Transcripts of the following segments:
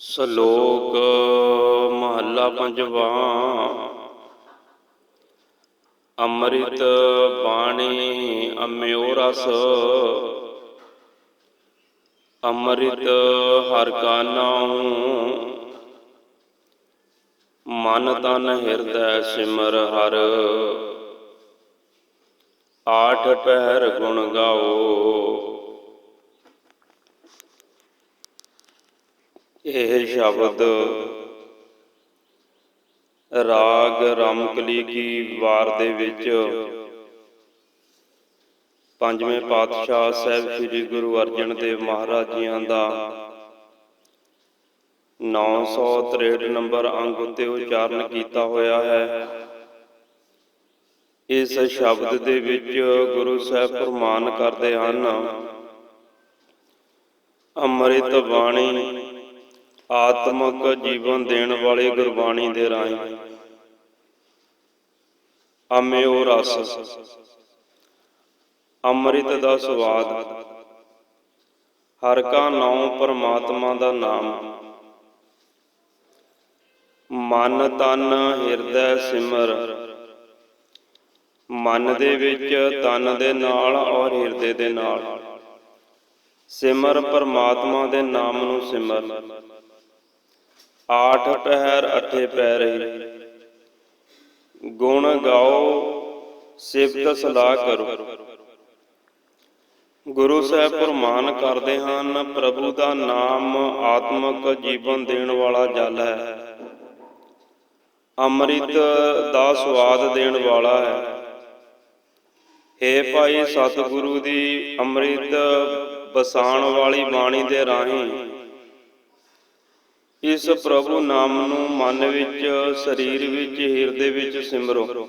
ਸ਼ਲੋਕ ਮਹੱਲਾ ਪੰਜਵਾ। ਅੰਮ੍ਰਿਤ ਬਾਣੀ ਅਮਿਓ ਰਸ। ਅੰਮ੍ਰਿਤ ਹਰ ਕਾ ਨਾਮ ਮਨ ਤਨ ਹਿਰਦੈ ਸਿਮਰ ਹਰ। ਆਠ ਪਹਿਰ ਗੁਣ ਗਾਓ। ਇਹ ਸ਼ਬਦ ਰਾਗ ਰਾਮਕਲੀ ਕੀ ਵਾਰ ਦੇ ਵਿੱਚ ਪੰਜਵੇਂ ਪਾਤਸ਼ਾਹ ਸਾਹਿਬ ਸ੍ਰੀ ਗੁਰੂ ਅਰਜਨ ਦੇਵ ਮਹਾਰਾਜ ਜੀਆਂ ਦਾ 963 ਨੰਬਰ ਅੰਗ ਉੱਤੇ ਉਚਾਰਨ ਕੀਤਾ ਹੋਇਆ ਹੈ। ਇਸ ਸ਼ਬਦ ਦੇ ਵਿੱਚ ਗੁਰੂ ਸਾਹਿਬ ਫਰਮਾਨ ਕਰਦੇ ਹਨ, ਅੰਮ੍ਰਿਤ ਬਾਣੀ ਆਤਮਕ ਜੀਵਨ ਦੇਣ ਵਾਲੀ ਗੁਰਬਾਣੀ ਦੇ ਰਾਹੀਂ। ਅੰਮ੍ਰਿਓ ਰਸ। ਅੰਮ੍ਰਿਤ ਦਾ ਸਵਾਦ। ਹਰ ਕਾ ਨਾਮ ਪਰਮਾਤਮਾ ਦਾ ਨਾਮ। ਮਨ ਤਨ ਹਿਰਦੈ ਸਿਮਰ। ਮਨ ਦੇ ਵਿੱਚ ਤਨ ਦੇ ਨਾਲ ਔਰ ਹਿਰਦੇ ਦੇ ਨਾਲ। ਸਿਮਰ ਪਰਮਾਤਮਾ ਦੇ ਨਾਮ ਨੂੰ ਸਿਮਰ। ਆਠ ਪਹਿਰ ਅਠੇ ਪੈਰ। ਹੀ ਗੁਣ ਗਾਓ, ਸਿਫਤ ਸਲਾਹ ਕਰੋ। ਗੁਰੂ ਸਾਹਿਬ ਫਰਮਾਨ ਕਰਦੇ ਹਨ, ਪ੍ਰਭੂ ਦਾ ਨਾਮ ਆਤਮਕ ਜੀਵਨ ਦੇਣ ਵਾਲਾ ਜਲ ਹੈ। ਅੰਮ੍ਰਿਤ ਦਾ ਸਵਾਦ ਦੇਣ ਵਾਲਾ ਹੈ। ਏ ਭਾਈ ਸਤਿਗੁਰੂ ਦੀ ਅੰਮ੍ਰਿਤ ਬਸਾਣ ਵਾਲੀ ਬਾਣੀ ਦੇ ਰਾਹੀਂ ਇਸ ਪ੍ਰਭੂ ਨਾਮ ਨੂੰ ਮਨ ਵਿੱਚ, ਸਰੀਰ ਵਿੱਚ, ਹਿਰਦੇ ਵਿੱਚ ਸਿਮਰੋ।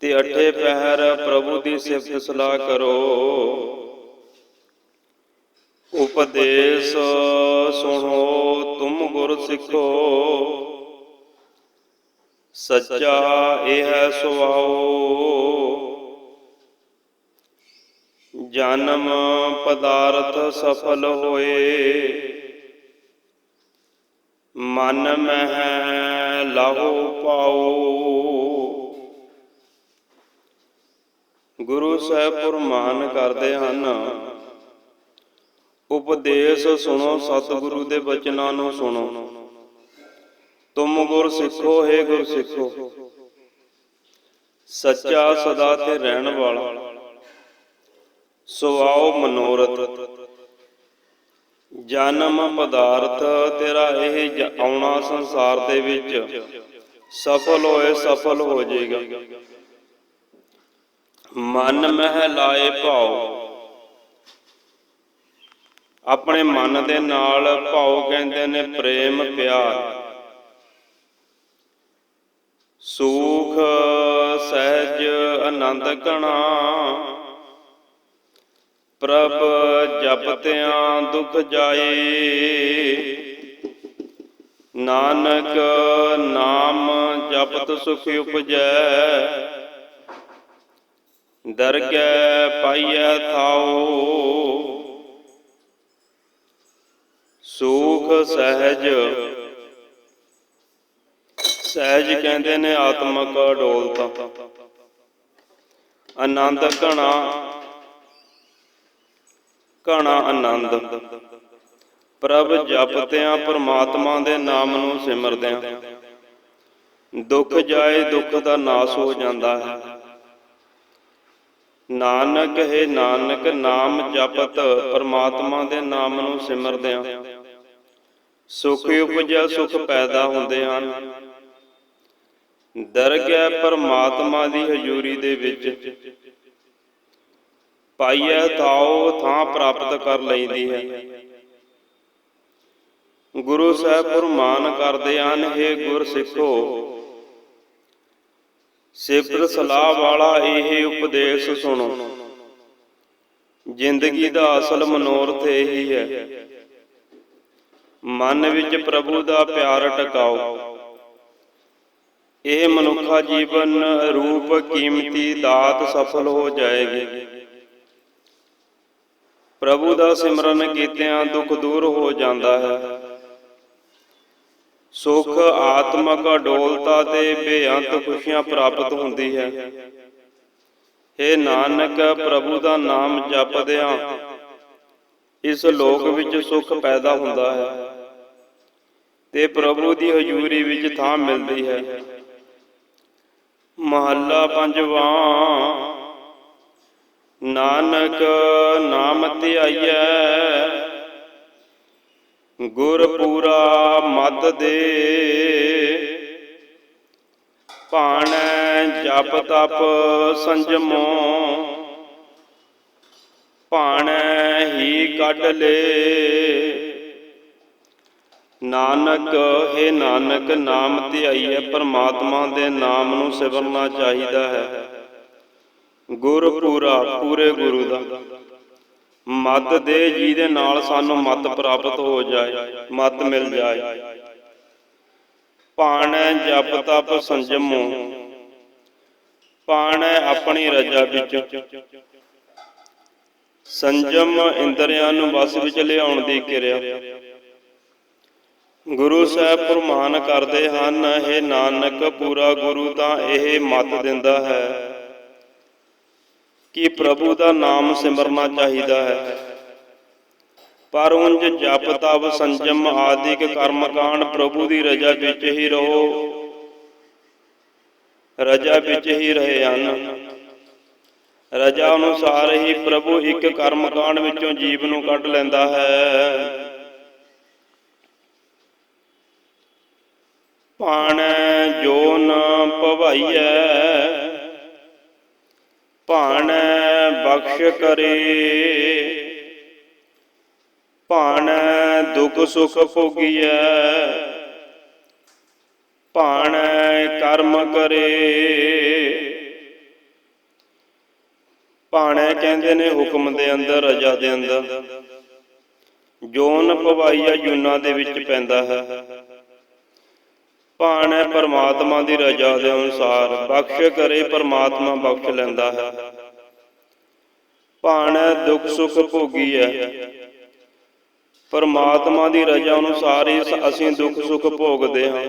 ਤੇ ਅਠੇ ਪਹਿਰ ਪ੍ਰਭੂ ਦੀ ਸਿਫਤ ਸਲਾਹ ਕਰੋ। ਉਪਦੇਸ਼ ਸੁਣੋ, ਤੁਮ ਗੁਰ ਸਿੱਖੋ। ਸੱਚਾ ਇਹ ਹੈ ਸੁਭਾਓ। ਜਨਮ ਪਦਾਰਥ ਸਫਲ ਹੋਏ। ਮਨ ਮਹਿ ਲਾਹੋ ਪਾਓ ਗੁਰੂ ਸਾਹਿਬ ਫਰਮਾਨ ਕਰਦੇ ਹਨ। ਉਪਦੇਸ਼ ਸੁਣੋ, ਸਤਿਗੁਰੂ ਦੇ ਬਚਨਾਂ ਨੂੰ ਸੁਣੋ। ਤੁਮ ਗੁਰ ਸਿੱਖੋ, ਹੈ ਗੁਰ ਸਿੱਖੋ। ਸੱਚਾ ਸਦਾ ਤੇ ਰਹਿਣ ਵਾਲਾ। ਸੁਆਓ ਮਨੋਰਥ। ਜਨਮ ਪਦਾਰਥ, ਤੇਰਾ ਇਹ ਆਉਣਾ ਸੰਸਾਰ ਦੇ ਵਿੱਚ। ਸਫਲ ਹੋਏ, ਸਫਲ ਹੋ ਜਾਏਗਾ। ਮਨ ਮਹਿ ਲਾਏ ਭਾਉ ਆਪਣੇ ਮਨ ਦੇ ਨਾਲ ਭਾਉ ਕਹਿੰਦੇ ਨੇ ਪ੍ਰੇਮ ਪਿਆਰ। ਸੁਖ, ਸਹਿਜ, ਆਨੰਦ ਕਣਾ ਪ੍ਰਭ ਜਪਤਿਆਂ ਦੁਖ ਜਾਏ। ਨਾਨਕ ਨਾਮ ਜਪਤ ਸੁਖ ਉਪਜੈ। ਦਰਗਹਿ ਪਾਈਐ ਥਾਉ। ਸੁਖ ਸਹਿਜ। ਸਹਿਜ ਕਹਿੰਦੇ ਨੇ ਆਤਮਕ ਅਡੋਲਤਾ ਆਨੰਦ ਘਣਾ ਘਣਾ ਆਨੰਦ। ਪ੍ਰਭ ਜਪਤਿਆਂ ਪ੍ਰਮਾਤਮਾ ਦੇ ਨਾਮ ਨੂੰ ਸਿਮਰਦਿਆਂ। ਦੁੱਖ ਜਾਏ, ਦੁੱਖ ਦਾ ਨਾਸ ਹੋ ਜਾਂਦਾ ਹੈ। ਨਾਨਕ ਹੈ ਨਾਨਕ, ਨਾਮ ਜਪਤ ਪਰਮਾਤਮਾ ਦੇ ਨਾਮ ਨੂੰ ਸਿਮਰਦਿਆਂ। ਸੁਖ ਉਪਜਿਆ ਸੁਖ ਪੈਦਾ ਹੁੰਦੇ ਹਨ। ਦਰਗਹਿ ਪਰਮਾਤਮਾ ਦੀ ਹਜ਼ੂਰੀ ਦੇ ਵਿੱਚ। ਪਾਈਐ ਥਾਉ ਥਾਂ ਪ੍ਰਾਪਤ ਕਰ ਲਈਦੀ ਹੈ। ਗੁਰੂ ਸਾਹਿਬ ਫਰਮਾਨ ਕਰਦੇ ਹਨ हे ਗੁਰ ਸਿੱਖੋ। ਸਿਫਤ ਸਲਾਹ ਵਾਲਾ ਇਹ ਉਪਦੇਸ਼ ਸੁਣੋ। ਜ਼ਿੰਦਗੀ ਦਾ ਅਸਲ ਮਨੋਰਥ ਇਹੀ ਹੈ। ਮਨ ਵਿੱਚ ਪ੍ਰਭੂ ਦਾ ਪਿਆਰ ਟਿਕਾਓ। ਇਹ ਮਨੁੱਖਾ ਜੀਵਨ ਰੂਪ ਕੀਮਤੀ ਦਾਤ ਸਫਲ ਹੋ ਜਾਏਗੀ। ਪ੍ਰਭੂ ਦਾ ਸਿਮਰਨ ਕੀਤਿਆਂ ਦੁੱਖ ਦੂਰ ਹੋ ਜਾਂਦਾ ਹੈ। ਸੁਖ, ਆਤਮਕ ਅਡੋਲਤਾ ਤੇ ਬੇਅੰਤ ਖੁਸ਼ੀਆਂ ਪ੍ਰਾਪਤ ਹੁੰਦੀ ਹੈ। ਏ ਨਾਨਕ, ਪ੍ਰਭੂ ਦਾ ਨਾਮ ਜਪਦਿਆਂ ਇਸ ਲੋਕ ਵਿੱਚ ਸੁਖ ਪੈਦਾ ਹੁੰਦਾ ਹੈ ਤੇ ਪ੍ਰਭੂ ਦੀ ਹਜ਼ੂਰੀ ਵਿੱਚ ਥਾਂ ਮਿਲਦੀ ਹੈ। ਮਹੱਲਾ ਪੰਜਵਾਂ ਨਾਨਕ ਨਾਮ ਧਿਆਈਐ। ਗੁਰ ਪੂਰਾ ਮਤ ਦੇ। ਭਾਣੈ ਜਪ ਤਪ ਸੰਜਮੋ। ਭਾਣੈ ਹੀ ਕੱਢ ਲੇ। ਨਾਨਕ, ਹੈ ਨਾਨਕ, ਨਾਮ ਧਿਆਈਐ। ਪਰਮਾਤਮਾ ਦੇ ਨਾਮ ਨੂੰ ਸਿਵਰਨਾ ਚਾਹੀਦਾ ਹੈ। ਗੁਰ ਪੂਰਾ ਪੂਰੇ ਗੁਰੂ ਦਾ। ਮਤ ਦੇ ਜਿਹਦੇ ਨਾਲ ਸਾਨੂੰ ਮਤ ਪ੍ਰਾਪਤ ਹੋ ਜਾਏ, ਮਤ ਮਿਲ ਜਾਏ। ਪਾਣੈ ਜਪ ਤਪ ਸੰਜਮੋ, ਪਾਣੈ ਆਪਣੀ ਰਜਾ ਵਿੱਚ। ਸੰਜਮ ਇੰਦਰੀਆਂ ਨੂੰ ਵਸ ਵਿੱਚ ਲਿਆਉਣ ਦੀ ਕਿਰਿਆ। ਗੁਰੂ ਸਾਹਿਬ ਪ੍ਰਮਾਨ ਕਰਦੇ ਹਨ ਇਹ ਨਾਨਕ, ਪੂਰਾ ਗੁਰੂ ਤਾਂ ਇਹ ਮਤ ਦਿੰਦਾ ਹੈ। ਕਿ ਪ੍ਰਭੂ ਦਾ ਨਾਮ ਸਿਮਰਨਾ ਚਾਹੀਦਾ ਹੈ। ਪਰ ਉਂਝ ਜਪ, ਤਪ, ਸੰਜਮ ਆਦਿਕ ਕਰਮ ਕਾਂਡ ਪ੍ਰਭੂ ਦੀ ਰਜਾ ਵਿੱਚ ਹੀ ਰਹੋ। ਰਜਾ ਵਿੱਚ ਹੀ ਰਹੇ ਹਨ। ਰਜਾ ਅਨੁਸਾਰ ਹੀ ਪ੍ਰਭੂ ਇੱਕ ਕਰਮ ਕਾਂਡ ਵਿੱਚੋਂ ਜੀਵ ਨੂੰ ਕੱਢ ਲੈਂਦਾ ਹੈ। ਪਾਣੈ ਜੋ ਨ ਭਵਾਈਐ, ਭਾਣੈ ਬਖਸ਼ ਕਰੇ। ਭਾਣੈ ਦੁਖ ਸੁਖ ਭੋਗੀਐ। ਭਾਣੈ ਕਰਮ ਕਰੇ। ਭਾਣੈ ਕਹਿੰਦੇ ਨੇ ਹੁਕਮ ਦੇ ਅੰਦਰ, ਰਜਾ ਦੇ ਅੰਦਰ। ਜੋਨ ਭਵਾਈਆ ਜੁਨਾ ਦੇ ਵਿੱਚ ਪੈਂਦਾ ਹੈ। ਭਾਣੈ ਪਰਮਾਤਮਾ ਦੀ ਰਜਾ ਦੇ ਅਨੁਸਾਰ ਬਖਸ਼ ਕਰੇ, ਪਰਮਾਤਮਾ ਬਖਸ਼ ਲੈਂਦਾ ਹੈ। ਭਾਣੈ ਦੁੱਖ ਸੁਖ ਭੋਗੀ ਹੈ। ਪਰਮਾਤਮਾ ਦੀ ਰਜਾ ਅਨੁਸਾਰ ਹੀ ਅਸੀਂ ਦੁੱਖ ਸੁਖ ਭੋਗਦੇ ਹਾਂ।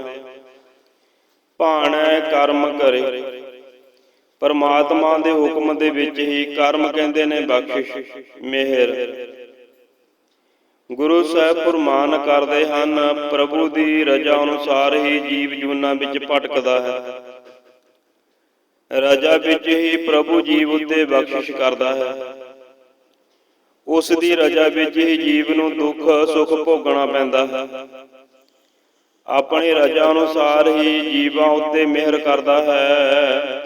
ਭਾਣੈ ਕਰਮ ਕਰੇ। ਪਰਮਾਤਮਾ ਦੇ ਹੁਕਮ ਦੇ ਵਿੱਚ ਹੀ ਕਰਮ ਕਹਿੰਦੇ ਨੇ ਬਖਸ਼ਿਸ਼ ਮਿਹਰ। ਗੁਰੂ ਸਾਹਿਬ ਫਰਮਾਨ ਕਰਦੇ ਹਨ, ਪ੍ਰਭੂ ਦੀ ਰਜਾ ਅਨੁਸਾਰ ਹੀ ਜੀਵ ਜੂਨਾ ਵਿੱਚ ਭਟਕਦਾ ਹੈ। ਰਜਾ ਵਿੱਚ ਹੀ ਪ੍ਰਭੂ ਜੀਵ ਉੱਤੇ ਬਖਸ਼ਿਸ਼ ਕਰਦਾ ਹੈ। ਉਸ ਦੀ ਰਜਾ ਵਿੱਚ ਹੀ ਜੀਵ ਨੂੰ ਦੁੱਖ, ਸੁੱਖ ਭੋਗਣਾ ਪੈਂਦਾ ਹੈ। ਆਪਣੀ ਰਜਾ ਅਨੁਸਾਰ ਹੀ ਜੀਵਾਂ ਉੱਤੇ ਮਿਹਰ ਕਰਦਾ ਹੈ।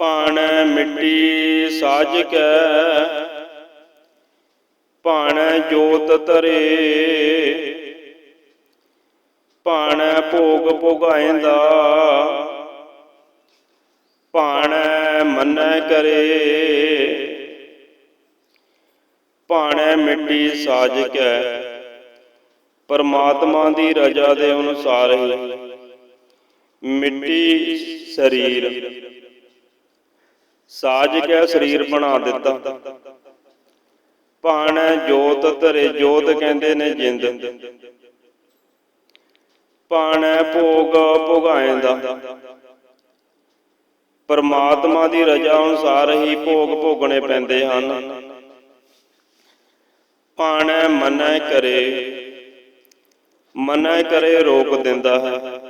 ਭਾਣ ਮਿੱਟੀ ਸਾਜ ਕੈ, ਭਾਣੈ ਜੋਤ ਤਰੇ ਭਾਣ ਭੋਗ ਭੋਗਾਇਂਦਾ, ਭਾਣ ਮੰਨੈ ਕਰੇ। ਭਾਣੈ ਮਿੱਟੀ ਸਾਜ ਕੈ। ਪਰਮਾਤਮਾ ਦੀ ਰਜਾ ਦੇ ਅਨੁਸਾਰ ਹੀ ਮਿੱਟੀ ਸਰੀਰ। ਸਾਜ ਕੇ ਸਰੀਰ ਬਣਾ ਦਿੱਤਾ। ਪਾਣ ਜੋਤ ਧਰੇ ਜੋਤ ਕਹਿੰਦੇ ਨੇ ਜਿੰਦ। ਪਾਣ ਭੋਗ ਭੋਗਾਇਂਦਾ ਪਰਮਾਤਮਾ ਦੀ ਰਜਾ ਅਨੁਸਾਰ ਹੀ ਭੋਗ ਭੋਗਣੇ ਪੈਂਦੇ ਹਨ। ਪਾਣ ਮਨੈ ਕਰੇ। ਮਨੈ ਕਰੇ ਰੋਕ ਦਿੰਦਾ ਹੈ।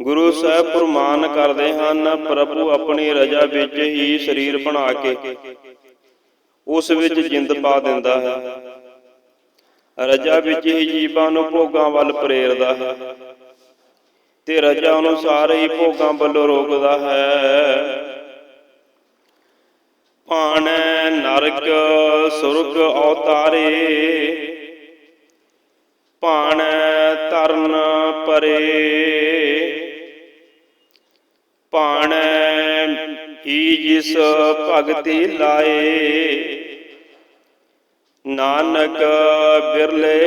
ਗੁਰੂ ਸਾਹਿਬ ਪ੍ਰਮਾਨ ਕਰਦੇ ਹਨ, ਪ੍ਰਭੂ ਆਪਣੀ ਰਜਾ ਵਿੱਚ ਹੀ ਸਰੀਰ ਬਣਾ ਕੇ, ਉਸ ਵਿੱਚ ਜਿੰਦ ਪਾ ਦਿੰਦਾ ਹੈ। ਰਜਾ ਵਿੱਚ ਹੀ ਜੀਵਾਂ ਨੂੰ ਭੋਗਾਂ ਵੱਲ ਪ੍ਰੇਰਦਾ ਹੈ ਤੇ ਰਜਾ ਅਨੁਸਾਰ ਹੀ ਭੋਗਾਂ ਵੱਲੋਂ ਰੋਕਦਾ ਹੈ। ਪਾਣੈ ਨਰਕ ਸੁਰਗ ਔਤਾਰੇ। ਪਾਣੈ ਤਰਨ ਪਰੇ। ਪਾਣੈ ਹੀ ਜਿਸ ਭਗਤੀ ਲਾਏ। ਨਾਨਕ ਬਿਰਲੇ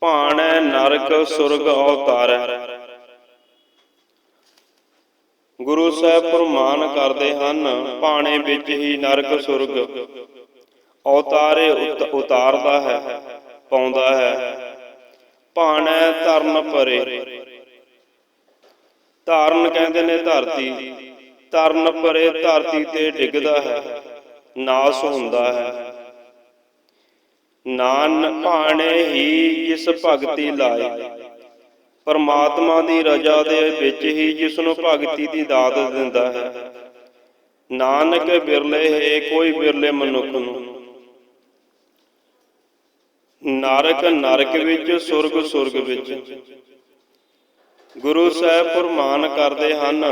ਪਾਣੈ ਨਰਕ ਸੁਰਗ ਅਵਤਾਰੈ ਗੁਰੂ ਸਾਹਿਬ ਪ੍ਰਮਾਨ ਕਰਦੇ ਹਨ ਪਾਣੇ ਵਿੱਚ ਹੀ ਨਰਕ ਸੁਰਗ। ਉਤ- ਉਤਾਰਦਾ ਹੈ ਪਾਉਂਦਾ ਹੈ। ਭਾਣੈ ਧਰਨ ਪਰੇ। ਧਾਰਨ ਕਹਿੰਦੇ ਨੇ ਧਰਤੀ। ਧਰਨ ਪਰੇ ਧਰਤੀ ਤੇ ਡਿੱਗਦਾ ਹੈ। ਨਾਸ ਹੁੰਦਾ ਹੈ। ਨਾਨ ਭਾਣੇ ਹੀ ਜਿਸ ਭਗਤੀ ਲਾਏ। ਪਰਮਾਤਮਾ ਦੀ ਰਜ਼ਾ ਦੇ ਵਿੱਚ ਹੀ ਜਿਸ ਨੂੰ ਭਗਤੀ ਦੀ ਦਾਤ ਦਿੰਦਾ ਹੈ। ਨਾਨਕ ਬਿਰਲੇ ਹੈ, ਕੋਈ ਬਿਰਲੇ ਮਨੁੱਖ ਨੂੰ। ਨਰਕ ਨਰਕ ਵਿੱਚ, ਸੁਰਗ ਸੁਰਗ ਵਿੱਚ। ਗੁਰੂ ਸਾਹਿਬ ਫਰਮਾਨ ਕਰਦੇ ਹਨ,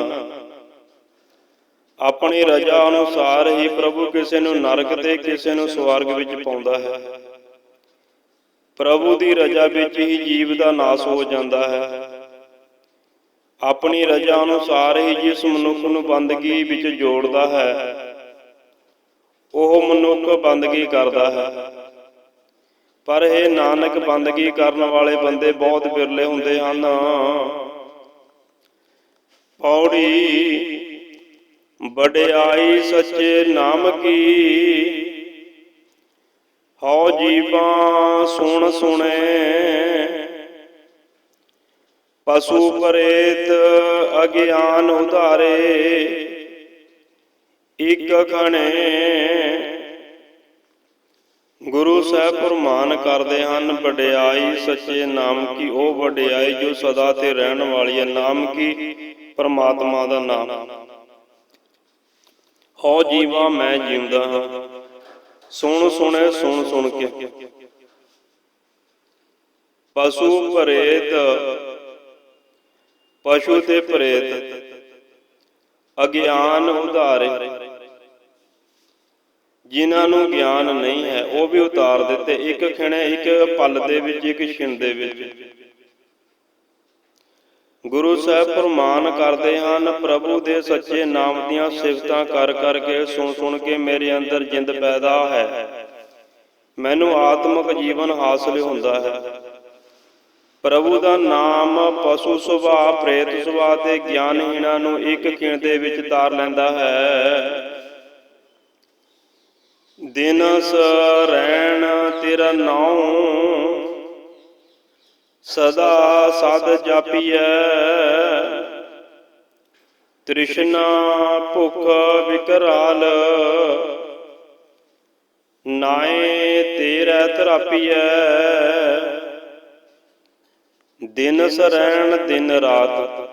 ਆਪਣੀ ਰਜ਼ਾ ਅਨੁਸਾਰ ਹੀ ਪ੍ਰਭੂ ਕਿਸੇ ਨੂੰ ਨਰਕ ਤੇ ਕਿਸੇ ਨੂੰ ਸਵਰਗ ਵਿੱਚ ਪਾਉਂਦਾ ਹੈ। ਪ੍ਰਭੂ ਦੀ ਰਜ਼ਾ ਵਿੱਚ ਹੀ ਜੀਵ ਦਾ ਨਾਸ ਹੋ ਜਾਂਦਾ ਹੈ। ਆਪਣੀ ਰਜ਼ਾ ਅਨੁਸਾਰ ਹੀ ਜਿਸ ਮਨੁੱਖ ਨੂੰ ਬੰਦਗੀ ਵਿੱਚ ਜੋੜਦਾ ਹੈ ਉਹ ਮਨੁੱਖ ਬੰਦਗੀ ਕਰਦਾ ਹੈ। ਪਰ ਇਹ ਨਾਨਕ ਬੰਦਗੀ ਕਰਨ ਵਾਲੇ ਬੰਦੇ ਬਹੁਤ ਬਿਰਲੇ ਹੁੰਦੇ ਹਨ। ਪੌੜੀ ਵਡਿਆਈ ਸੱਚੇ ਨਾਮ ਕੀ? ਹਉ ਜੀਵਾਂ ਸੁਣ ਸੁਣੇ। ਪਸ਼ੂ ਪ੍ਰੇਤ ਅਗਿਆਨ ਉਧਾਰੇ। ਇਕ ਖਣੇ ਗੁਰੂ ਸਾਹਿਬ ਫਰਮਾਨ ਕਰਦੇ ਹਨ, ਵਡਿਆਈ ਸੱਚੇ ਨਾਮ ਕੀ, ਉਹ ਵਡਿਆਈ ਜੋ ਸਦਾ ਤੇ ਰਹਿਣ ਵਾਲੀ ਹੈ, ਨਾਮ ਕੀ? ਪਰਮਾਤਮਾ ਦਾ ਨਾਮ। ਹਉ ਜੀਵਾ ਮੈਂ ਜਿਉਂਦਾ ਹਾਂ। ਸੁਣ ਸੁਣੇ ਸੁਣ ਸੁਣ ਕੇ। ਪਸ਼ੂ ਪ੍ਰੇਤ ਪਸ਼ੂ ਤੇ ਪ੍ਰੇਤ ਅਗਿਆਨ ਉਧਾਰੇ। ਜਿਨ੍ਹਾਂ ਨੂੰ ਗਿਆਨ ਨਹੀਂ ਹੈ ਉਹ ਵੀ ਉਤਾਰ ਦਿੱਤੇ। ਇੱਕ ਖਿਣੇ ਇੱਕ ਪਲ ਦੇ ਵਿੱਚ ਇੱਕ ਛਿਣ ਦੇ ਵਿੱਚ। ਗੁਰੂ ਸਾਹਿਬ ਫਰਮਾਨ ਕਰਦੇ ਹਨ ਪ੍ਰਭੂ ਦੇ ਸੱਚੇ ਨਾਮ ਦੀਆਂ ਸਿਫਤਾਂ ਕਰ ਕਰਕੇ ਸੁਣ ਸੁਣ ਕੇ ਮੇਰੇ ਅੰਦਰ ਜਿੰਦ ਪੈਦਾ ਹੈ। ਮੈਨੂੰ ਆਤਮਿਕ ਜੀਵਨ ਹਾਸਲ ਹੁੰਦਾ ਹੈ। ਪ੍ਰਭੂ ਦਾ ਨਾਮ ਪਸ਼ੂ ਸੁਭਾਅ ਪ੍ਰੇਤ ਸੁਭਾਅ ਤੇ ਗਿਆਨਹੀਣਾਂ ਨੂੰ ਇੱਕ ਖਿਣ ਦੇ ਵਿੱਚ ਤਾਰ ਲੈਂਦਾ ਹੈ। ਦਿਨ ਸਰੈਣ ਤੇਰਾ ਨਾਉ ਸਦਾ ਸਦ ਜਾਪੀਐ। ਤ੍ਰਿਸ਼ਨਾ ਭੁਖ ਵਿਕਰਾਲ। ਨਾਏ ਤੇਰਾ ਤਰਾਪੀਐ। ਦਿਨ ਸਰੈਣ ਦਿਨ ਰਾਤ।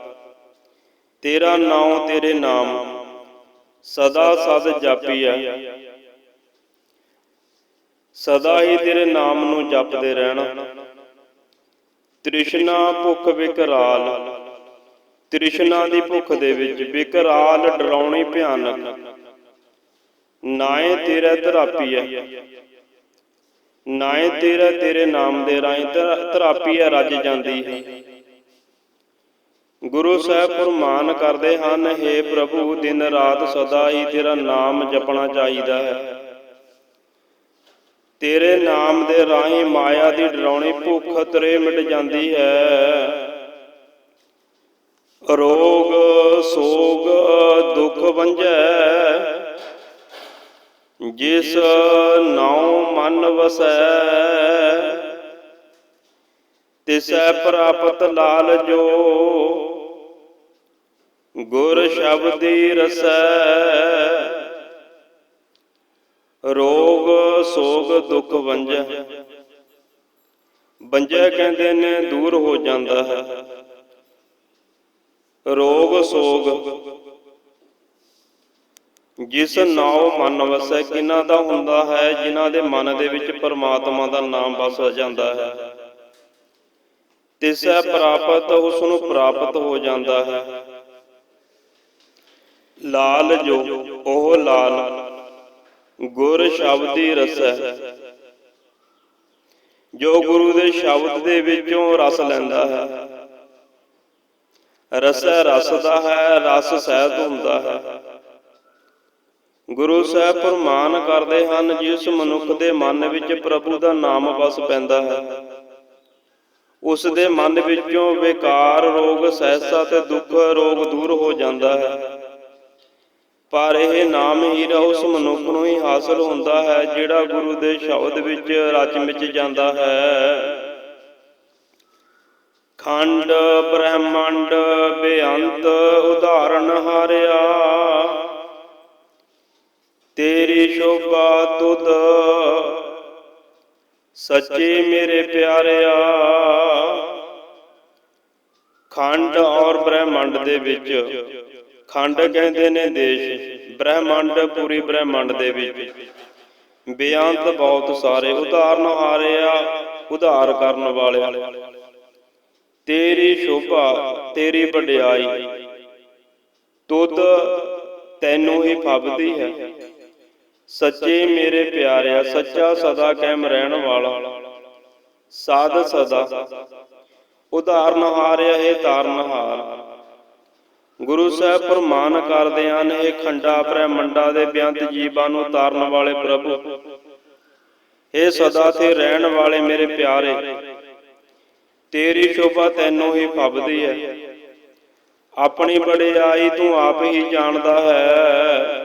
ਤੇਰਾ ਨਾਉ ਤੇਰੇ ਨਾਮ। ਸਦਾ ਸਦ ਜਾਪੀਐ। ਸਦਾ ਹੀ ਤੇਰੇ ਨਾਮ ਨੂੰ ਜਪਦੇ ਰਹਿਣਾ। ਤ੍ਰਿਸ਼ਨਾ ਭੁੱਖ ਵਿਕਰਾਲ ਤ੍ਰਿਸ਼ਨਾ ਦੀ ਭੁੱਖ ਦੇ ਵਿੱਚ ਵਿਕਰਾਲ ਡਰਾਉਣੀ ਭਿਆਨਕ। ਨਾਏ ਤੇਰਾ ਧਰਾਪੀ ਹੈ ਨਾਏ ਤੇਰਾ ਤੇਰੇ ਨਾਮ ਦੇ ਰਾਹੀਂ ਧਰਾਪੀ ਹੈ ਰੱਜ ਜਾਂਦੀ ਹੈ। ਗੁਰੂ ਸਾਹਿਬ ਫਰਮਾਨ ਕਰਦੇ ਹਨ हे ਪ੍ਰਭੂ, ਦਿਨ ਰਾਤ ਸਦਾ ਹੀ ਤੇਰਾ ਨਾਮ ਜਪਣਾ ਚਾਹੀਦਾ ਹੈ। ਤੇਰੇ ਨਾਮ ਦੇ ਰਾਹੀਂ ਮਾਇਆ ਦੀ ਡਰਾਉਣੀ ਭੁੱਖ ਤਰੇ ਮਿਟ ਜਾਂਦੀ ਹੈ। ਰੋਗ, ਸੋਗ, ਦੁੱਖ ਵੰਝੈ। ਜਿਸ ਨਾਉ ਮਨ ਵਸੈ, ਤਿਸੈ ਪ੍ਰਾਪਤ ਲਾਲ ਜੋ। ਗੁਰ ਸ਼ਬਦੀ ਰਸੈ। ਰੋਗ, ਸੋਗ, ਦੁੱਖ ਵੰਜੈ ਵੰਜੈ ਕਹਿੰਦੇ ਨੇ, ਦੂਰ ਹੋ ਜਾਂਦਾ ਹੈ। ਰੋਗ, ਸੋਗ। ਜਿਸ ਨਾਉ ਮਨ ਵਸੈ, ਕਿਨਾਂ ਦਾ ਹੁੰਦਾ ਹੈ ਜਿਨ੍ਹਾਂ ਦੇ ਮਨ ਦੇ ਵਿੱਚ ਪਰਮਾਤਮਾ ਦਾ ਨਾਮ ਵਸ ਜਾਂਦਾ ਹੈ। ਤਿਸੈ ਪ੍ਰਾਪਤ ਉਸ ਨੂੰ ਪ੍ਰਾਪਤ ਹੋ ਜਾਂਦਾ ਹੈ। ਲਾਲ ਜੋ, ਉਹ ਲਾਲ। ਗੁਰ ਸ਼ਬਦੀ ਰਸੈ ਜੋ ਗੁਰੂ ਦੇ ਸ਼ਬਦ ਦੇ ਵਿੱਚੋਂ ਰਸ ਲੈਂਦਾ ਹੈ। ਰਸੈ ਰਸ ਦਾ ਹੈ, ਰਸ ਸਹਿਤ ਹੁੰਦਾ ਹੈ। ਗੁਰੂ ਸਾਹਿਬ ਫਰਮਾਨ ਕਰਦੇ ਹਨ, ਜਿਸ ਮਨੁੱਖ ਦੇ ਮਨ ਵਿੱਚ ਪ੍ਰਭੂ ਦਾ ਨਾਮ ਵਸ ਪੈਂਦਾ ਹੈ, ਉਸ ਦੇ ਮਨ ਵਿੱਚੋਂ ਵਿਕਾਰ ਰੋਗ, ਸਹਿਸਾ ਤੇ ਦੁੱਖ ਰੋਗ ਦੂਰ ਹੋ ਜਾਂਦਾ ਹੈ। ਪਰ ਇਹ ਨਾਮ ਹੀਰਾ ਉਸ ਮਨੁੱਖ ਨੂੰ ਹੀ ਹਾਸਲ ਹੁੰਦਾ ਹੈ, ਜਿਹੜਾ ਗੁਰੂ ਦੇ ਸ਼ਬਦ ਵਿੱਚ ਰਚ ਮਿਚ ਜਾਂਦਾ ਹੈ। ਖੰਡ, ਬ੍ਰਹਮੰਡ, ਬੇਅੰਤ ਉਦਾਹਰਨ ਹਾਰਿਆ। ਤੇਰੀ ਸ਼ੋਭਾ ਤੁਧ, ਸੱਚੇ ਮੇਰੇ ਪਿਆਰਿਆ। ਖੰਡ ਔਰ ਬ੍ਰਹਮੰਡ ਦੇ ਵਿੱਚ ਖੰਡ ਕਹਿੰਦੇ ਨੇ ਦੇਸ਼, ਬ੍ਰਹਮੰਡ ਪੂਰੀ ਬ੍ਰਹਮੰਡ ਦੇ ਵਿੱਚ। ਬੇਅੰਤ ਬਹੁਤ ਸਾਰੇ ਉਦਾਹਰਨ ਹਾਰਿਆ ਉਧਾਰ ਕਰਨ ਵਾਲਿਆ ਤੇਰੀ ਸ਼ੋਭਾ, ਤੇਰੀ ਵਡਿਆਈ, ਤੁਧ ਤੈਨੂੰ ਹੀ ਫੱਬਦੀ ਹੈ। ਸੱਚੇ ਮੇਰੇ ਪਿਆਰਿਆ, ਸੱਚਾ ਸਦਾ ਕਾਇਮ ਰਹਿਣ ਵਾਲਾ। ਸਾਧ ਸਦਾ। ਉਦਾਹਰਨ ਹਾਰਿਆ ਹੈ ਤਾਰਨਹਾਰ ਗੁਰੂ ਸਾਹਿਬ ਪ੍ਰਮਾਨ ਕਰਦੇ ਹਨ, ਇਹ ਖੰਡਾ ਬ੍ਰਹਮੰਡਾ ਦੇ ਬਿਆੰਤ ਜੀਵਾਂ ਨੂੰ ਤਾਰਨ ਵਾਲੇ ਪ੍ਰਭੂ। ਇਹ ਸਦਾ ਤੇ ਰਹਿਣ ਵਾਲੇ ਮੇਰੇ ਪਿਆਰੇ, ਤੇਰੀ ਸ਼ੋਭਾ ਤੈਨੂੰ ਹੀ ਫੱਬਦੀ ਹੈ। ਆਪਣੀ ਵਡਿਆਈ ਤੂੰ ਆਪ ਹੀ ਜਾਣਦਾ ਹੈ।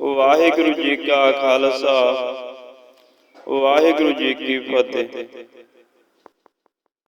ਵਾਹਿਗੁਰੂ ਜੀ ਕਾ ਖਾਲਸਾ, ਵਾਹਿਗੁਰੂ ਜੀ ਕੀ ਫਤਿਹ।